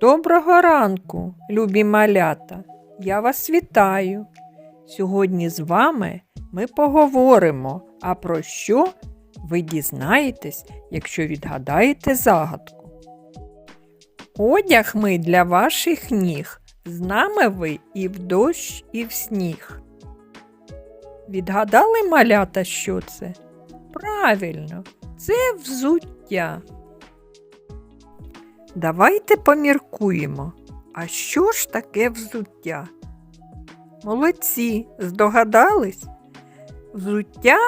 Доброго ранку, любі малята. Я вас вітаю. Сьогодні з вами ми поговоримо, а про що ви дізнаєтесь, якщо відгадаєте загадку. Одяг ми для ваших ніг. З нами ви і в дощ, і в сніг. Відгадали малята, що це? Правильно, це взуття. Давайте поміркуємо. А що ж таке взуття? Молодці, здогадались? Взуття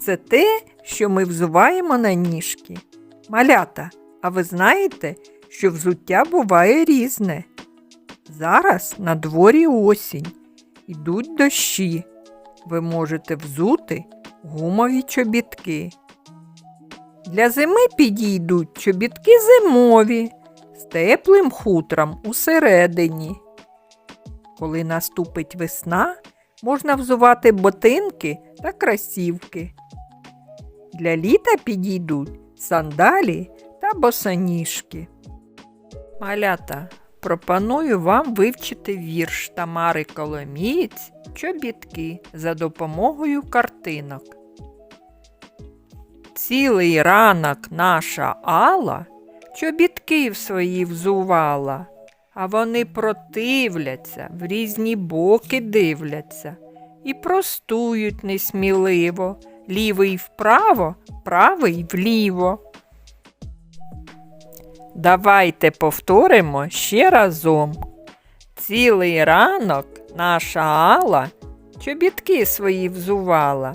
це те, що ми взуваємо на ніжки. Малята, а ви знаєте, що взуття буває різне. Зараз на дворі осінь, ідуть дощі. Ви можете взути гумові чобітки. Для зими підійдуть чобітки зимові з теплим хутром усередині. Коли наступить весна, можна взувати ботинки та красівки. Для літа підійдуть сандалі та босоніжки. Малята, пропоную вам вивчити вірш Тамари Коломієць чобітки за допомогою картинок. Цілий ранок наша Алла чобітки в свої взувала, а вони противляться, в різні боки дивляться і простують несміливо, лівий вправо, правий вліво. Давайте повторимо ще разом. Цілий ранок наша Алла чобітки свої взувала,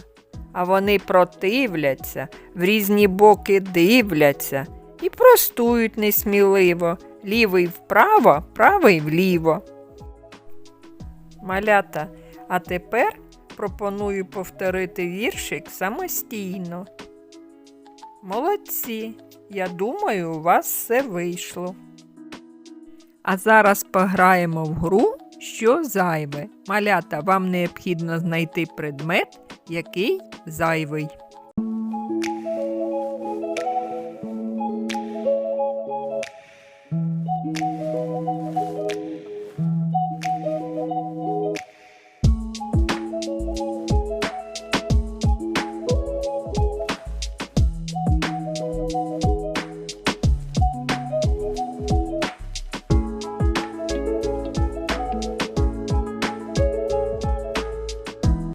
а вони противляться, в різні боки дивляться і простують несміливо, лівий вправо, правий вліво. Малята, а тепер пропоную повторити віршик самостійно. Молодці, я думаю, у вас все вийшло. А зараз пограємо в гру, що зайве. Малята, вам необхідно знайти предмет, який зайвий.